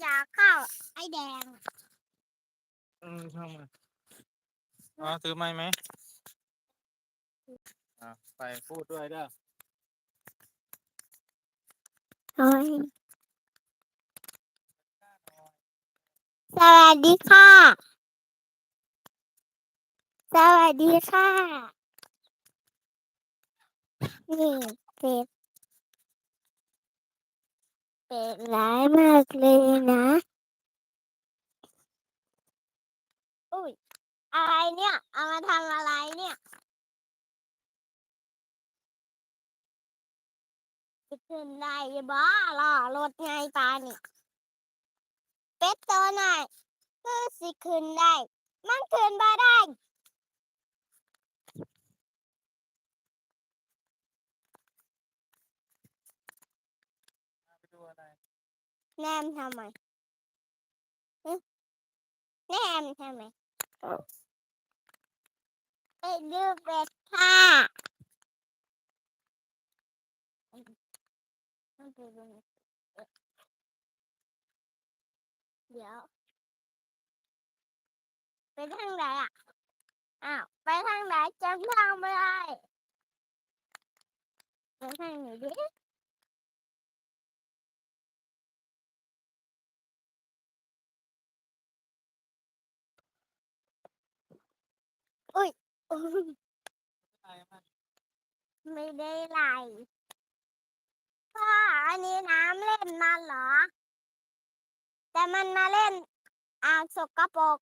อยากเข้าไอ้แดง อืมช่างมันอ๋อซื้อไหมไหมอ่าไปพูดด้วยเด้อเฮ้ยสวัสดีค่ะ สวัสดีค่ะ นี่เป็ด เป็ดร้ายมากเลยนะอุ้ยอะไรเนี่ย เอามาทำอะไรเนี่ยจะขึ้นได้บ้าล่อรถไงปานี่เป็ดตัวไหนคือสิขึ้นได้ มันขึ้นบ่ได้ ไปดูอะไร แนมทำไมฮะแนมทำไมไปดูเป็ดค่ะเดี๋ย อุ้ยไม่ได้ไหลพ่ออันนี้น้ำเล่นมันเหรอ แต่มันมาเล่นอ่างสกปรก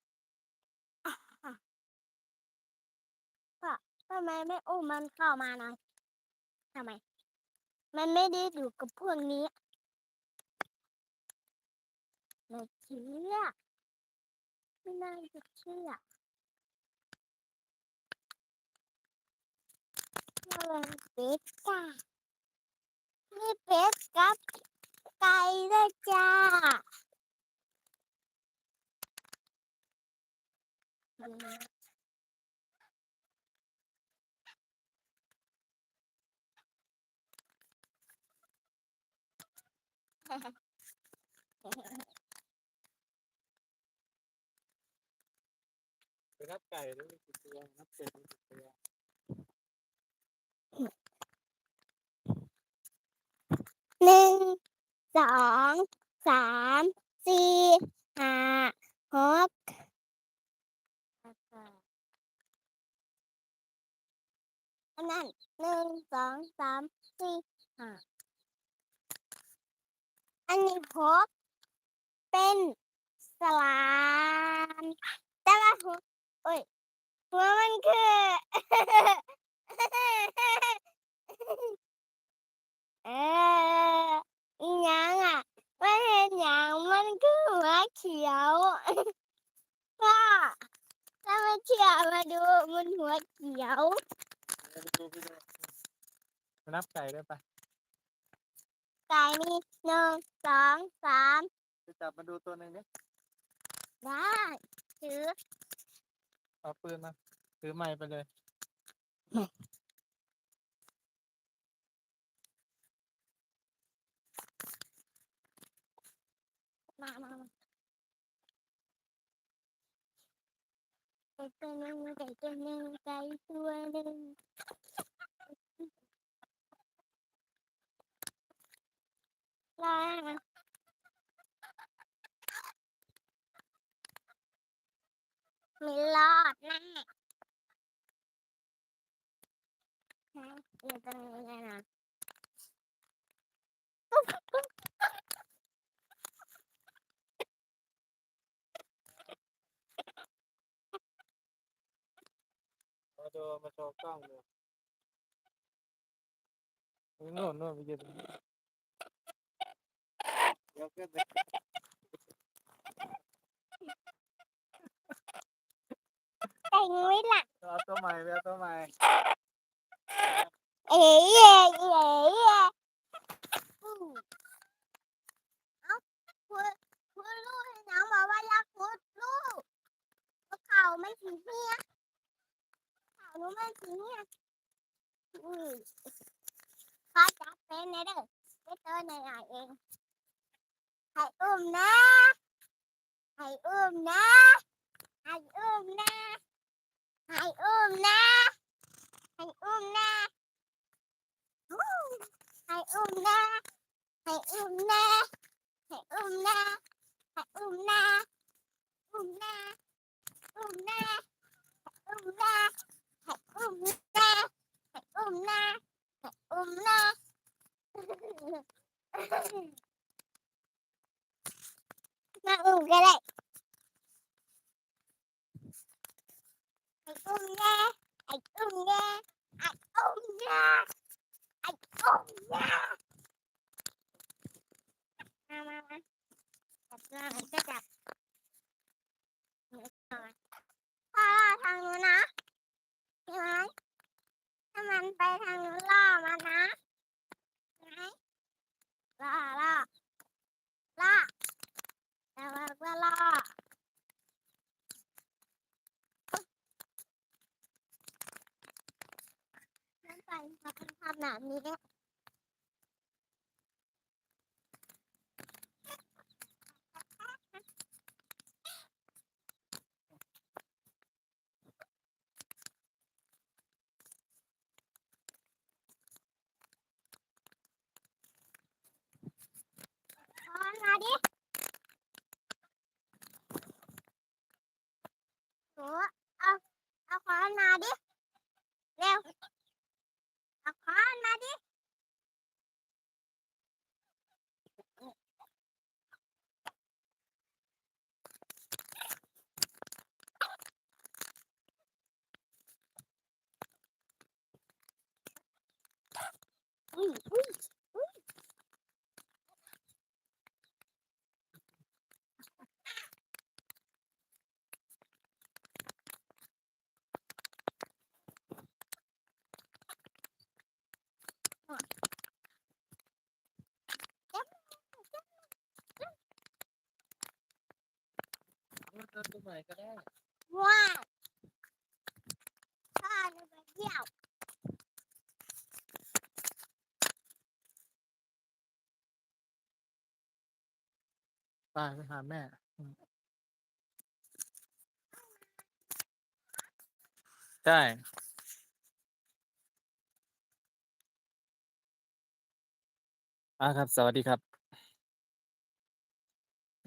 พ่อทำไมไม่อุ้มมันเข้ามาหน่อยทำไม มันไม่ได้อยู่กับพวกนี้ไม่เชื่อไม่น่าจะเชื่อว่ามัน เป็ดจ้านี่เป็ดกับไก่ด้วยจ้าไปนับไก่ด้วยกี่ตัวนับเป็ดกี่ตัว หนึ่งสองสามสี่ห้าหกอันนั้นหนึ่งสองสามสี่ห้าอันนี้หกเป็นสลามแต่ว่าหัวโอ้ยหัวมันคือ เอออีหยังอะมันเห็นหยังมันคือหัวเขียวพ่อถ้าไม่เชื่อมาดูมันหัวเขียวไปดูไปดูไปนับไก่ด้วยปะไก่มีหนึ่งสองสามไปจับมาดูตัวหนึ่งดิได้ถือเอาปืนมาถือไม้ไปเลย มามามาไก่ตัวนึงไก่ตัวนึงไก่ตัวนึงลาไม่รอดแน่ฮะอยู่ตรงนี้เลยนะ มาดูมาโชว์กล้องดูโน่นโน่นไปยืนตรงนี้เดี๋ยวขึ้นไปเก่งไมล่ะเอาตัวใหม่ไปเอาตัวใหม่เอ๋เย่เอ๋เย่อู้เอ้าคุณคุณลูกให้น้องบอกว่ารักคุณลูกเพระเขาไม่สีเหี้ย หนูไม่สีเหี้ยอือขอจับเป็นในเด้อไปเจอในไหนเองให้อุ้มนะให้อุ้มนะให้อุ้มนะให้อุ้มนะให้อุ้มนะให้อุ้มนะให้อุ้มนะให้อุ้มนะให้อุ้มนะอุ้มนะอุ้มนะอุ้มนะ ให้อุ้มนะให้อุ้มนะให้อุ้มนะมาอุ้มก็ได้ไอ้อุ้มแน่ไอ้อุ้มแพ่อทางนู้นนะใช่ไหมถ้ามันไปทางนู้นล่อมันนะไหนล่อล่อล่อแล้วมันก็ล่อมันไปเขาเป็นภาพแบบนี้ เนี่ยขอมาดิหนูเอาเอาขอนมาดิ เร็ว เอาขอนมาดิ อุ้ยอุ้ยอุ้ยจับ เอาเดินตรงไหนก็ได้ว้าวพ่อหนูไปเที่ยวไปไปหาแม่ใช่อ่าครับ สวัสดีครับ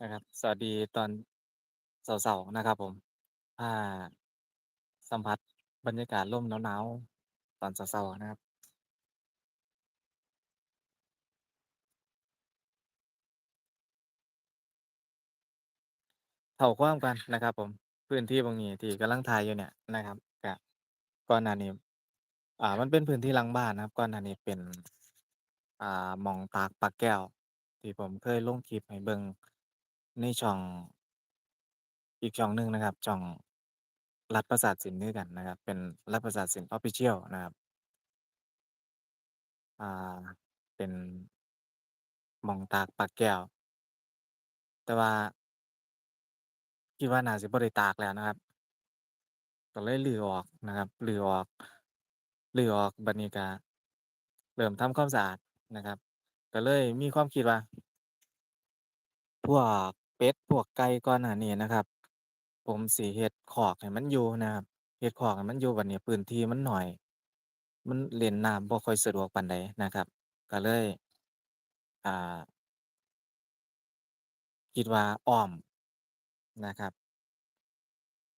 นะครับ สวัสดีตอน เสาร์ ๆ นะครับผมพาสัมผัสบรรยากาศร่มหนาว ๆ ตอนเสาร์ ๆ นะครับเท่าความกันนะครับผม พื้นที่ตรงนี้ที่กำลังถ่ายอยู่เนี่ยนะครับ ก็ก่อนหน้านี้ อ่า มันเป็นพื้นที่หลังบ้านนะครับ ก่อนหน้านี้เป็น อ่า หม้องตากปลาแก้ว ที่ผมเคยลงคลิปให้เบิ่งในช่อง อีกช่องหนึ่งนะครับ ช่องรัฐประสาทศิลป์คือกันนะครับ เป็นรัฐประสาทศิลป์ Official นะครับ อ่า เป็นหม้องตากปลาแก้ว แต่ว่า คิดว่าน่าสิบ่ได้ตากแล้วนะครับ ก็เลยรื้อออกนะครับ รื้อออก รื้อออกบัดนี้ก็เริ่มทำความสะอาดนะครับ ก็เลยมีความคิดว่า พวกเป็ด พวกไก่ก่อนหน้านี้นะครับ ผมสิเฮ็ดคอกให้มันอยู่นะครับ เฮ็ดคอกให้มันอยู่ บัดนี้พื้นที่มันน้อย มันเล่นน้ำบ่ค่อยสะดวกปานใดนะครับ ก็เลย อ่า คิดว่าอ้อมนะครับ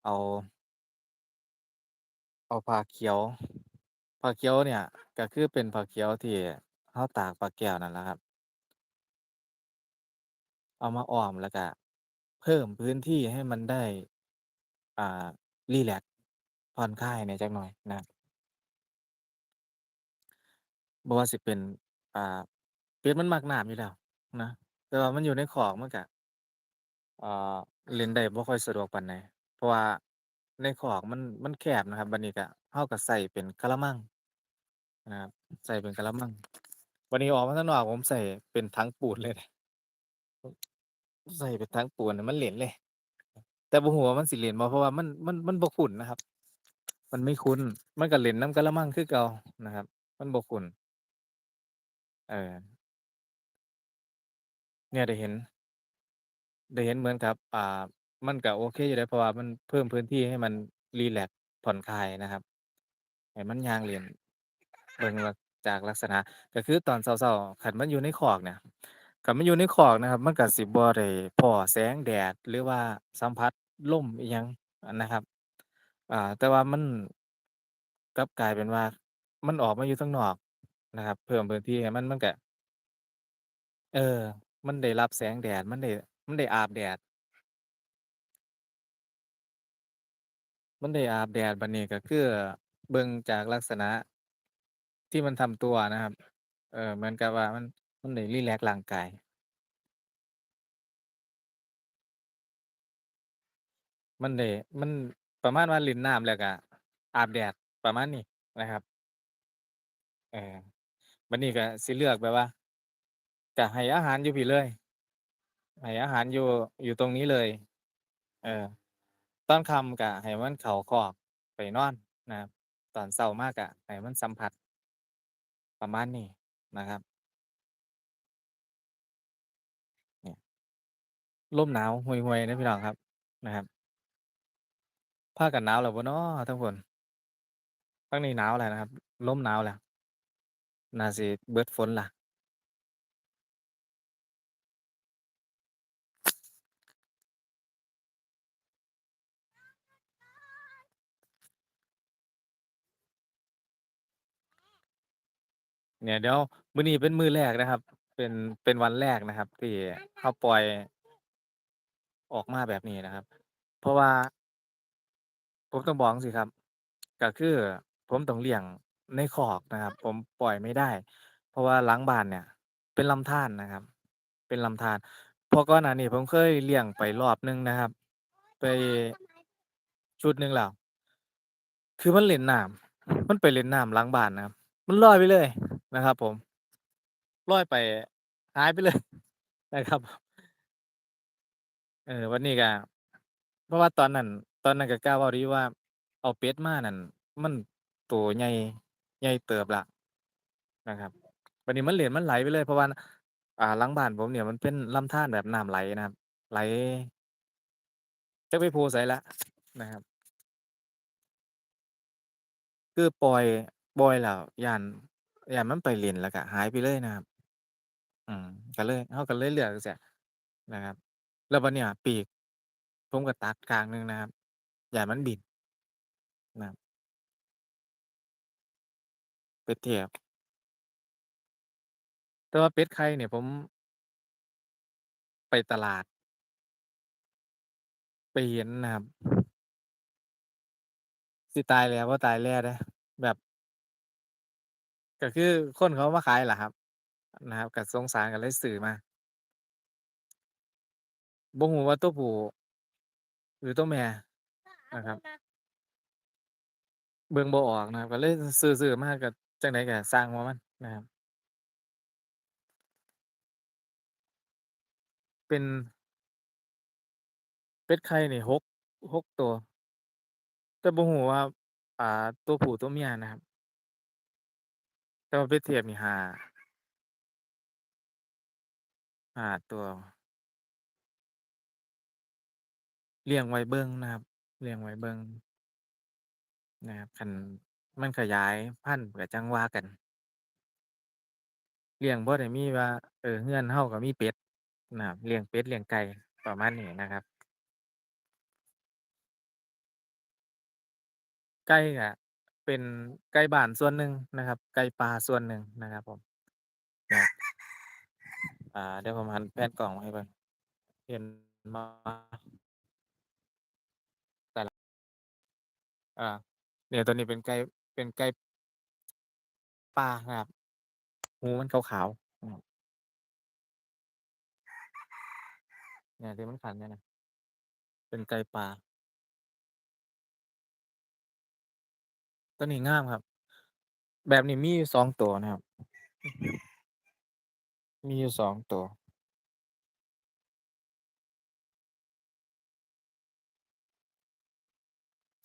เอา เอาผ้าเขียว ผ้าเขียวเนี่ย ก็คือเป็นผ้าเขียวที่เราตากปลาแก้วนั่นแหละครับ เอามาอ้อม แล้วก็เพิ่มพื้นที่ให้มันได้ อ่า รีแลกซ์ ผ่อนคลายแหน่จักหน่อยนะครับบ่ว่าสิเป็น อ่า เป็ดมันมักน้ำอยู่แล้วนะ แต่ว่ามันอยู่ในคอกมันก็อ่าเล่นได้บ่ค่อยสะดวกปานใด เพราะว่าในคอกมัน มันแคบนะครับ บัดนี้ก็ เราก็ใส่เป็นกะละมัง นะครับใส่เป็นกะละมัง บัดนี้ออกมาข้างนอกผมใส่เป็นถังปูนเลยใส่เป็นถังปูนให้มันเล่นเลย แต่บ่รู้ว่ามันสิเล่นบ่เพราะว่ามันมันมันบ่คุ้นนะครับ มันไม่คุ้น มันก็เล่นนำกะละมังคือเก่านะครับ มันบ่คุ้น เออ เนี่ยได้เห็น ได้เห็นเหมือนกับ อ่า มันก็โอเคอยู่เดะเพราะว่ามันเพิ่มพื้นที่ให้มันรีแลกซ์ผ่อนคลายนะครับให้มันย่างเล่น เบิ่งจากลักษณะ ก็คือตอนเช้าๆคันมันอยู่ในคอกเนี่ยคันมันอยู่ในคอกนะครับ มันก็สิบ่ได้พ้อแสงแดดหรือว่าสัมผัส ล่มอิหยังอะนะครับ อ่า แต่ว่ามัน กลับกลายเป็นว่า มันออกมาอยู่ข้างนอกนะครับ เพิ่มพื้นที่ให้มัน มันก็ เออ มันได้รับแสงแดด มันได้ มันได้อาบแดด มันได้อาบแดด บัดนี้ก็คือ เบิ่งจากลักษณะ ที่มันทำตัวนะครับ เออ เหมือนกับว่ามัน มันได้รีแลกซ์ร่างกาย มันได้ มันประมาณว่าเล่นน้ำแล้วก็อาบแดด ประมาณนี้นะครับ เออ บัดนี้ก็สิเลือกแบบว่าจะให้อาหารอยู่พี่เลย ให้อาหารอยู่ อยู่ตรงนี้เลย เออ ตอนค่ำก็ให้มันเข้าคอกไปนอนนะครับ ตอนเช้ามาก็ให้มันสัมผัส ประมาณนี้นะครับ เนี่ย ลมหนาวฮวยๆเด้อพี่น้องครับ นะครับ พากันหนาวแล้วบ่น้อทั้งพู้นทางนี้หนาวแล้วนะครับ ลมหนาวแล้ว น่าสิเบิดฝนล้วเนี่ยเดี๋ยวมื้อนี้เป็นมื้อแรกนะครับ เป็น เป็นวันแรกนะครับ ที่เราปล่อย ออกมาแบบนี้นะครับ เพราะว่า ผมต้องบอกจั่งซี้ครับ ก็คือผมต้องเลี้ยงในคอกนะครับ ผมปล่อยไม่ได้ เพราะว่าหลังบ้านเนี่ยเป็นลำธารนะครับ เป็นลำธาร เพราะก่อนหน้านี้ผมเคยเลี้ยงไปรอบหนึ่งนะครับ ไป ชุดหนึ่งแล้ว คือมันเล่นน้ำ มันไปเล่นน้ำหลังบ้านนะครับ มันลอยไปเลยนะครับผม ลอยไป หายไปเลย นะครับ เออ วันนี้ก็ เพราะว่าตอนนั้น ตอนนั้นก็กล้าเว้าดีอยู่ว่า เอาเป็ดมานั่น มันโตใหญ่ ใหญ่เติบล้วนะครับ บัดนี้มันเล่นมันไหลไปเลย เพราะว่า อ่า หลังบ้านผมเนี่ยมันเป็นลำธารแบบน้ำไหลนะครับ ไหล จักไปโผล่ไสแล้ว นะครับ คือปล่อย ปล่อยแล้ว ย้าน ย้านมันไปเล่นแล้วก็หายไปเลยนะครับ อืม ก็เลย เราก็เลยเลือกจั่งซี้ นะครับ แล้วบัดเนี้ยปีก ผมก็ตัดข้างหนึ่งนะครับ ย้ามันบินนะครับเป็ดเทศแต่ว่าเป็ดไข่เนี่ยผม ไปตลาด ไปเห็นนะครับ สิตายแหล่บ่ตายแล่เดะแบบ ก็คือคนเขามาขายแหละครับ นะครับก็สงสารก็เลยซื้อมาบ่รู้ว่าตัวผู้หรือตัวแม่ นะครับ เบิ่งบ่ออกนะครับ ก็เลยซื้อๆมาก็จั่งใดก็สร้างหัวมันนะครับ เป็น เป็ดไข่นี่6 6ตัว แต่บ่รู้ว่า อ่า ตัวผู้ตัวเมียนะครับ แต่ว่าเป็ดเทศนี่5 5ตัว เลี้ยงไว้เบิ่งนะครับ เลี้ยงไว้เบิ่ง นะครับ คันมันขยายพันธุ์ก็จั่งว่ากัน เลี้ยงบ่ได้มีว่า เออเรือนเราก็มีเป็ด นะครับ เลี้ยงเป็ด เลี้ยงไก่ ประมาณนี้นะครับ ไก่ก็เป็นไก่บ้านส่วนหนึ่งนะครับ ไก่ป่าส่วนหนึ่งนะครับผม ครับ อ่า เดี๋ยวผมหันแพนกล้องมาให้เบิ่ง เห็น บ่ ได้แล้ว อาเนี่ยตัวนี้เป็นไก่ เป็นไก่ ป่าครับ หูมันขาว ๆ อืม เนี่ยที่มันขันเนี่ยนะ เป็นไก่ป่า ตัวนี้งามครับ แบบนี้มีอยู่2ตัวนะครับ มีอยู่2ตัว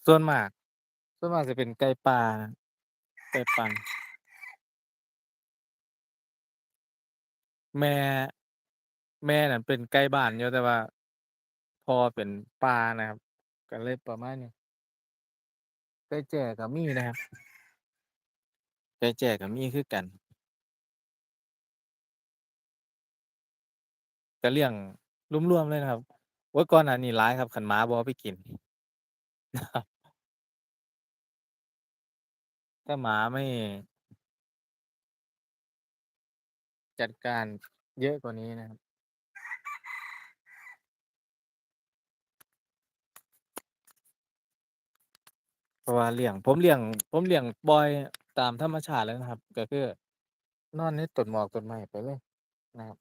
ส่วนมาก ส่วนมากสิเป็นไก่ป่านะไก่ป่าแม่ แม่นั่นเป็นไก่บ้านอยู่แต่ว่าพ่อเป็นป่านะครับ ก็เลยประมาณนี้ไก่แจ้ก็มีนะครับไก่แจ้ก็มีคือกันก็เลี้ยงรวมๆเลยนะครับโอ๊ยก่อนหน้านี้หลายครับคันหมาบอไปกินนะครับ ถ้าหมาไม่ จัดการเยอะกว่านี้นะครับ เพราะว่าเลี้ยง ผมเลี้ยง ผมเลี้ยงปล่อยตามธรรมชาติเลยนะครับ ก็คือนอนในต้นหมอกต้นไม้ไปเลยนะครับ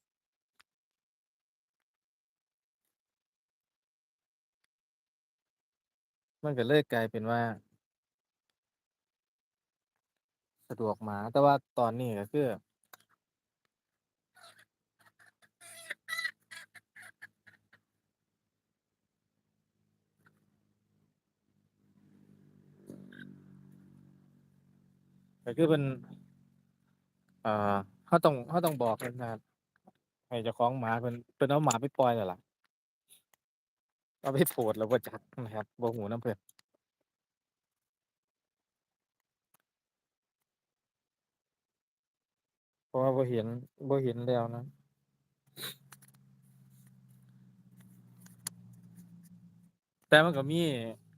มันก็เลยกลายเป็นว่า สะดวกหมา แต่ว่าตอนนี้ก็คือ ก็คือเพิ่นเอ่อเราต้องเราต้องบอกเพิ่นนะครับให้เจ้าของหมาเพิ่นเพิ่นเอาหมาไปปล่อยแล้วล่ะเอาไปโพดแล้วบ่จักนะครับบ่รู้ำเพิ่น เพ ราะว่าบ่เห็นบ่เห็นแล้วนะแต่มันก็มี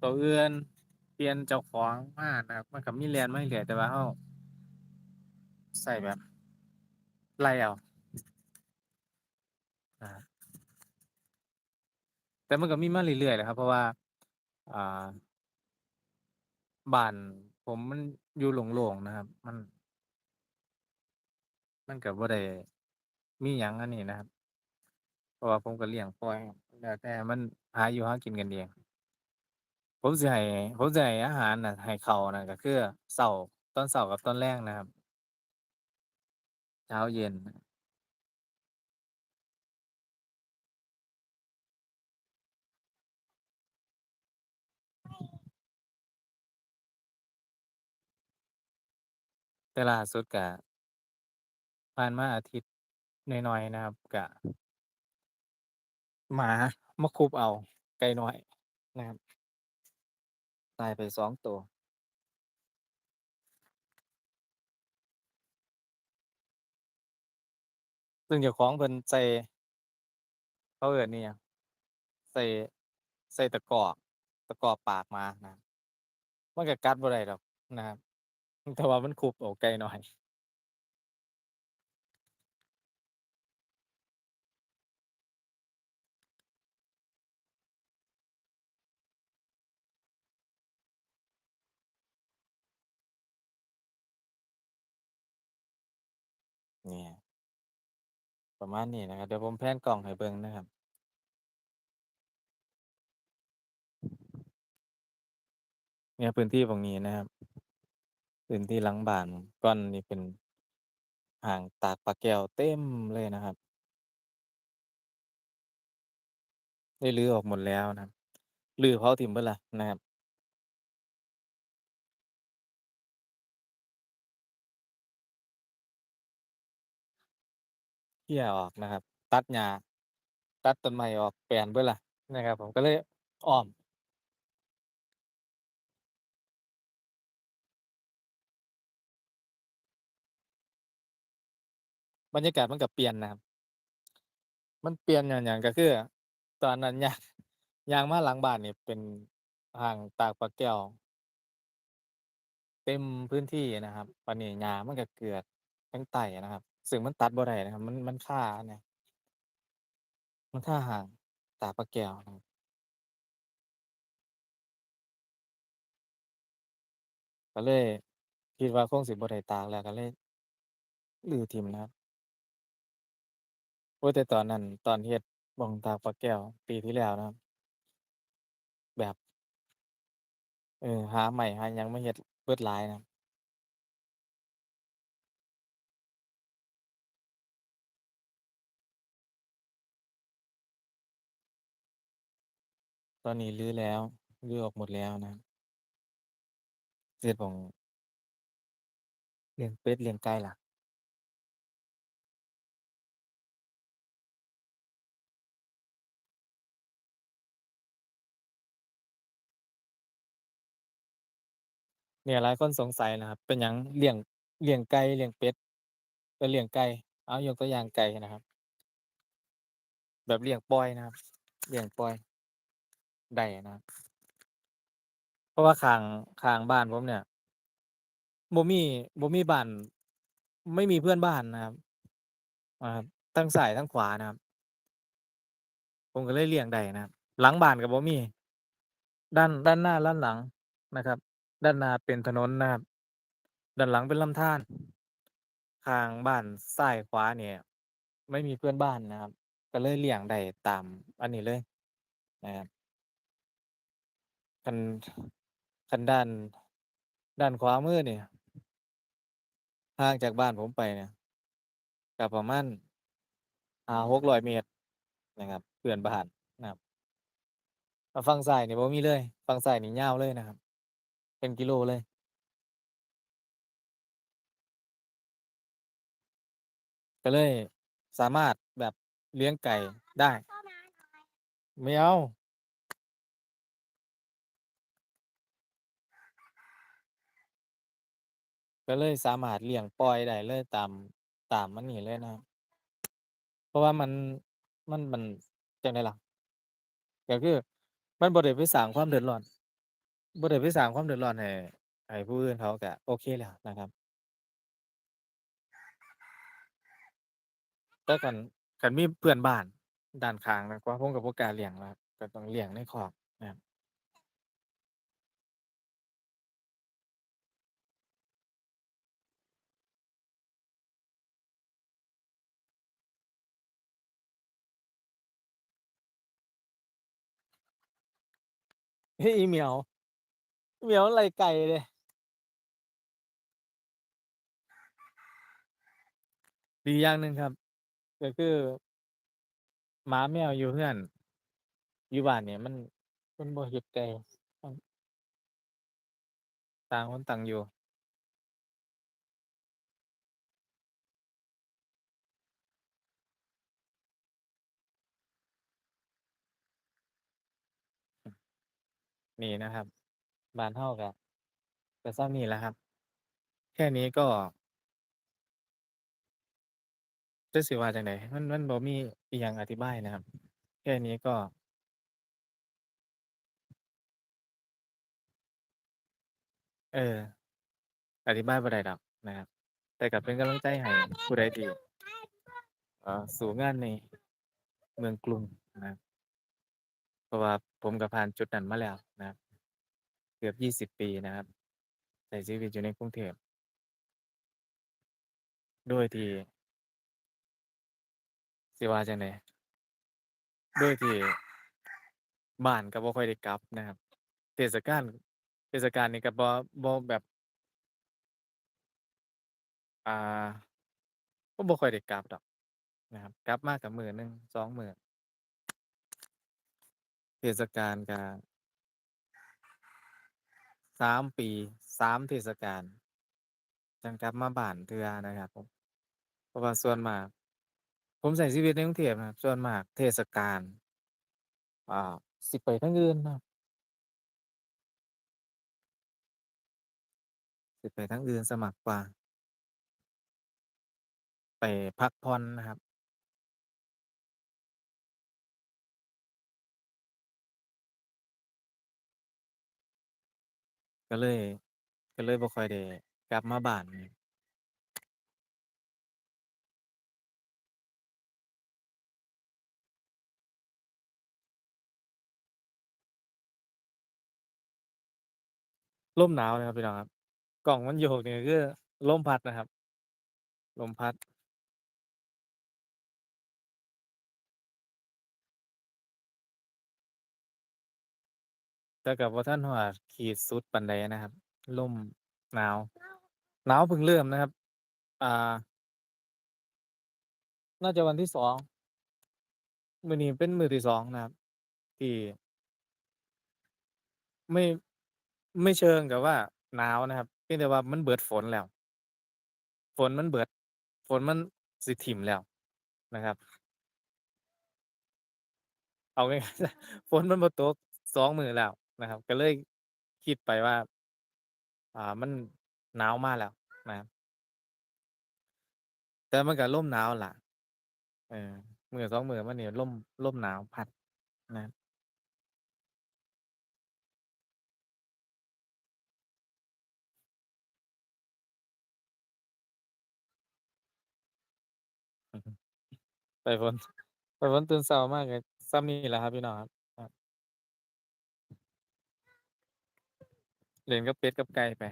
ตัวเอื่นเปลี่ยนเจ้าของมานะครับมันก็มีแล่นมาเรื่อยแต่ว่าเราใช้แบบไล่เอาแต่มันก็มีมาเรื่อยๆแหละครับ เพราะว่า อ่าบ้านผมมันอยู่โล่งๆนะครับ มัน มันก็บ่ได้มีหยังอันนี้นะครับ เพราะว่าผมก็เลี้ยงปล่อยแล้วแต่มันหาอยู่หากินกันเอง ผมสิให้ผมสิให้อาหารน่ะ ให้ข้าวน่ะก็คือเช้าตอนเช้ากับตอนแลงนะครับ เช้าเย็น แต่ล่าสุดก็ ผ่านมาอาทิตย์น้อยๆนะครับก็หมามาคุบเอาไก่น้อยนะครับ ตายไป2ตัวซึ่งเจ้าของเพิ่นใส่เขาเอิ้นอิหยังใส่ใส่ตะกร้อตะกร้อปากมานะมันก็กัดบ่ได้ดอกนะครับแต่ว่ามันคุบเอาไก่น้อย นี่ ประมาณนี้นะครับ เดี๋ยวผมแพนกล้องให้เบิ่งนะครับ เนี่ยพื้นที่ตรงนี้นะครับ พื้นที่หลังบ้านก่อนนี่เป็นอ่างตากปลาแก้วเต็มเลยนะครับ ได้รื้อออกหมดแล้วนะครับรื้อเผาถิ้มเบิดแล้วนะครับ เคลียออกนะครับ ตัดหญ้าตัดต้นไม้ออกแปลนเบิดแล้วนะครับ ผมก็เลยอ้อม บรรยากาศมันก็เปลี่ยนนะครับ มันเปลี่ยนญ้อนหยังก็คือ ตอนนั้นยางยางมาหลังบ้านนี่เป็นอ่างตากปลาแก้วเต็มพื้นที่นะครับบัดนี้หญ้ามันก็เกิดทางใต้นะครับ ซึ่งมันตัดบ่ได้นะครับ มันมันคาเนี้ยมันคาห่างตากปลาแก้วนะครับก็เลยคิดว่าคงสิบ่ได้ตากแล้วก็เลยรื้อถิ้มนะครับโอ๊ยแต่ตอนนั้น ตอนเฮ็ดหม้องตากปลาแก้ว ปีที่แล้วนะครับ แบบ เออหาไม้หายังไมาเฮ็ดเบิดหลายนะครับ อนนี้รื้อแล้วรื้อออกหมดแล้วนะเรื่องของเลี้ยงเป็ดเลี้ยงไก่ล่ะเนี่ยหลายคนสงสัยนะครับ เป็นอย่างเลี้ยงเลี้ยงไก่เลี้ยงเป็ดเป็นเลี้ยงไก่เอายกตัวอย่างไก่นะครับ แบบเลี้ยงปล่อยนะครับเลี้ยงปล่อย ได้นะครับ เพราะว่าข้าง ข้างบ้านผมเนี่ย บ่มี บ่มีบ้าน ไม่มีเพื่อนบ้านนะครับ อา ทั้งซ้ายทั้งขวานะครับ ผมก็เลยเลี้ยงได้นะครับ หลังบ้านก็บ่มี ด้าน ด้านหน้า ด้านหลังนะครับ ด้านหน้าเป็นถนนนะครับ ด้านหลังเป็นลำธาร ข้างบ้านซ้ายขวาเนี่ย ไม่มีเพื่อนบ้านนะครับ ก็เลยเลี้ยงได้ตามอันนี้เลยนะครับ คันคันด้าน ด้านขวามือนี่ห่างจากบ้านผมไปเนี่ยก็ประมาณ500-600เมตรนะครับเพื่อนบ้านนะครับแล้วฝั่งซ้ายนี่บ่มีเลยฝั่งซ้ายนี่ยาวเลยนะครับ เป็นกิโลเลยก็เลยสามารถแบบเลี้ยงไก่ได้ ไม่เอา ก็เลยสามารถเลี้ยงปล่อยได้เลยตาม ตามมันนี่เลยนะครับ เพราะว่ามัน มัน มันจังใดล่ะก็คือ มันบ่ได้ไปสร้างความเดือดร้อนบ่ได้ไปสร้างความเดือดร้อนให้ให้ผู้อื่นเขาก็โอเคแล้วนะครับ แต่คันคันมีเพื่อนบ้านด้านข้างนั่นกว่าผมก็บ่กล้าเลี้ยงแล้วก็ต้องเลี้ยงในคอกนะครับ อีเหมียวเหมียวอะไรไก่เลยดีอย่างหนึ่งครับ ก็คือหมาแมวอยู่เพื่อน อยู่บ้านเนี่ย มันมันบ่เห็ดไก่ต่างคนต่างอยู่ นี่นะครับ บานเราก็ก็ส่ำนี้แหละครับ แค่นี้ก็จักสิว่าจั่งใดมันมันบ่มีอิหยังอธิบายนะครับ แค่นี้ก็ เออ อธิบายบ่ได้ดอกนะครับ แต่ก็เป็นกำลังใจให้ผู้ใดที่เอ่อสู่งานในเมืองกรุงนะครับ เพราะว่าผมก็ผ่านจุดนั้นมาแล้วนะครับ เกือบ20ปีนะครับใช้ชีวิตอยู่ในกรุงเทพโดยที่สิว่าจั่งใดโดยที่บ้านก็บ่ค่อยได้กลับนะครับ เทศกาลเทศกาลนี่ก็บ่บ่แบบ อ่าก็บ่ค่อยได้กลับดอกนะครับ กลับมาก็มื้อหนึ่ง2มื้อ เทศกาลก็3ปี3เทศกาลจังกลับมาบ้านเทือนะครับผมเพราะว่าส่วนมาก ผมใช้ชีวิตในกรุงเทพนะครับส่วนมากเทศกาลอ่าสิไปทางอื่นนะครับสิไปทางอื่นสียมากกว่า ไปพักผ่อนนะครับ ก็เลย ก็เลยบ่ค่อยได้กลับมาบ้านลมหนาวเลยครับพี่น้องครับ กล้องมันโยกนี่ก็คือลมพัดนะครับ ลมพัด แต่ก็บ่ทันฮอดขีดสุดปานใดนะครับลมหนาวหนาวเพิ่งเริ่มนะครับ อ่า น่าจะวันที่2มื้อนี้เป็นมือที่2นะครับ ที่ ไม่ไม่เชิงกับว่าหนาวนะครับเพียงแต่ว่ามันเบิดฝนแล้ว ฝนมันเบิด ฝนมันสิถิ้มแล้วนะครับ เอาง่ายๆฝนมันบ่ตก2มื้อแล้ว นะครับ ก็เลยคิดไปว่า อ่ามันหนาวมากแล้วนะครับแต่มันก็ลมหนาวล่ะ เออมื้อ2มื้อมานี้ลมลมหนาวพัดนะครับอือฮึสายฝนสายฝนตื่นเช้ามาก็ส่ำนี้แหละครับพี่น้องครับ ครับ เล่นกับเป็ดกับไก่ไป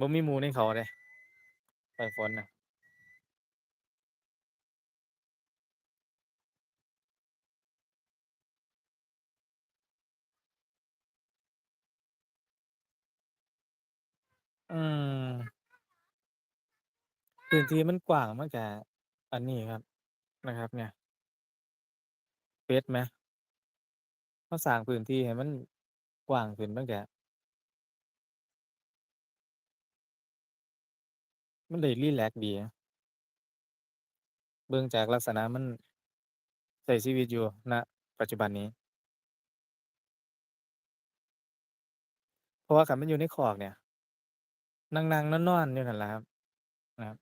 บ่มีหมูในเขาเดะสายฝนน่ะอืมพื้นที่มันกว้างมันก็อันนี้ครับนะครับ เนี่ยเป็ดแหมเราสร้างพื้นที่ให้มัน กว้างขึ้นมันก็มันได้รีแลกซ์ดี เบิ่งจากลักษณะมันใช้ชีวิตอยู่ณปัจจุบันนี้ เพราะว่าคันมันอยู่ในคอกเนี่ย นั่งๆนอนๆอยู่นั่นแหละครับนะครับ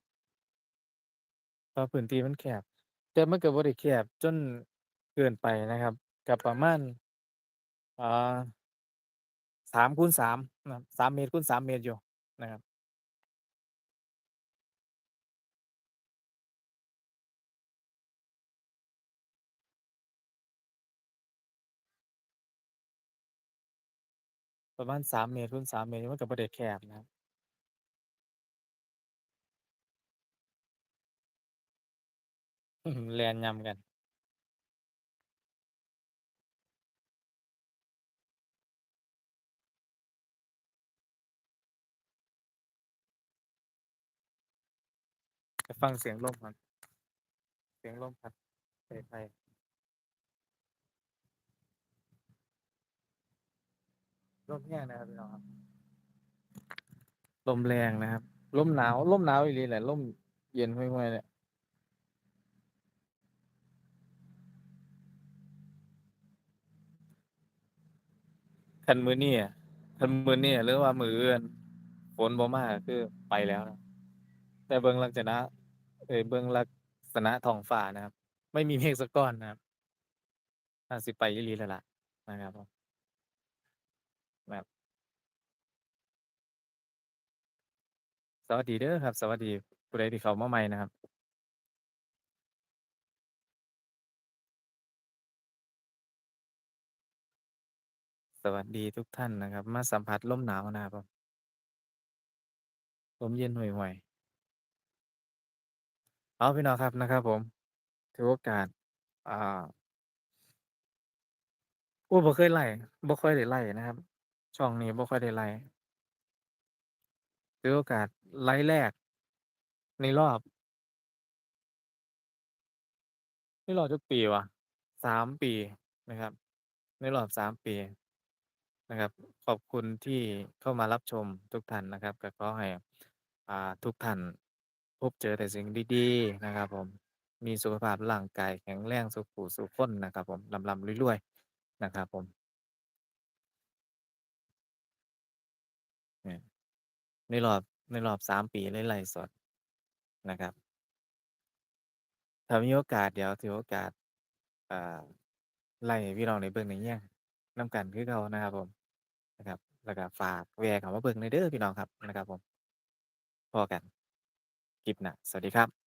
เพราะพื้นที่มันแคบ แต่มันก็บ่ได้แคบจนเกินไปนะครับก็ประมาณอ่า 3x3 นะครับ3เมตรคูณ3เมตรอยู่นะครับ ประมาณ3เมตรคูณ3เมตรมันก็บ่ได้แคบนะครับแลนยำกัน ไปฟังเสียงลมก่อนเสียงลมพัดใส่ไผ่ลมแรงนะครับพี่น้องครับลมแรงนะครับลมหนาวลมหนาวอีหลีแหละลมเย็นฮ่วยๆเนี่ยคันมื้อนี้อะคันมื้อนี้หรือว่ามื้ออื่นฝนบ่มาก็คือไปแล้วนะแต่เบิ่งลักษณะ เอ่อเบิ่งลักษณะท้องฟ้านะครับ ไม่มีเมฆสักก้อนนะครับน่าสิไปอีหลีแล้วล่ะนะครับผมแบบสวัสดีเด้อครับ สวัสดีผู้ใดที่เข้ามาใหม่นะครับ สวัสดีทุกท่านนะครับ มาสัมผัสลมหนาวนะครับผมลมเย็นฮ่วยๆ อ้าพี่น้องครับ นะครับผม ถือโอกาส อ่า โอ้ บ่เคยไลฟ์ บ่ค่อยได้ไลฟ์นะครับ ช่องนี้บ่ค่อยได้ไลฟ์ ถือโอกาสไลฟ์แรก ในรอบ ในรอบจักปีวะ 3 ปีนะครับ ในรอบ 3 ปี นะครับ ขอบคุณที่เข้ามารับชมทุกท่านนะครับ ก็ขอให้ อ่า ทุกท่าน พบเจอแต่สิ่งดี ๆ นะครับผม มีสุขภาพร่างกายแข็งแรงสุขุสุขคนนะครับผม ร่ำ ๆ รวย ๆ นะครับผม เนี่ย ในรอบ ในรอบ 3 ปีเลยไลฟ์สด นะครับ ถ้ามีโอกาสเดี๋ยวถือโอกาส อ่า ไลฟ์ให้พี่น้องได้เบิ่งได้แยงนำกันคือเก่านะครับผม นะครับ แล้วก็ฝากแวะเข้ามาเบิ่งหน่อยเด้อพี่น้องครับ นะครับผม พ้อกัน คลิปหน้าสวัสดีครับ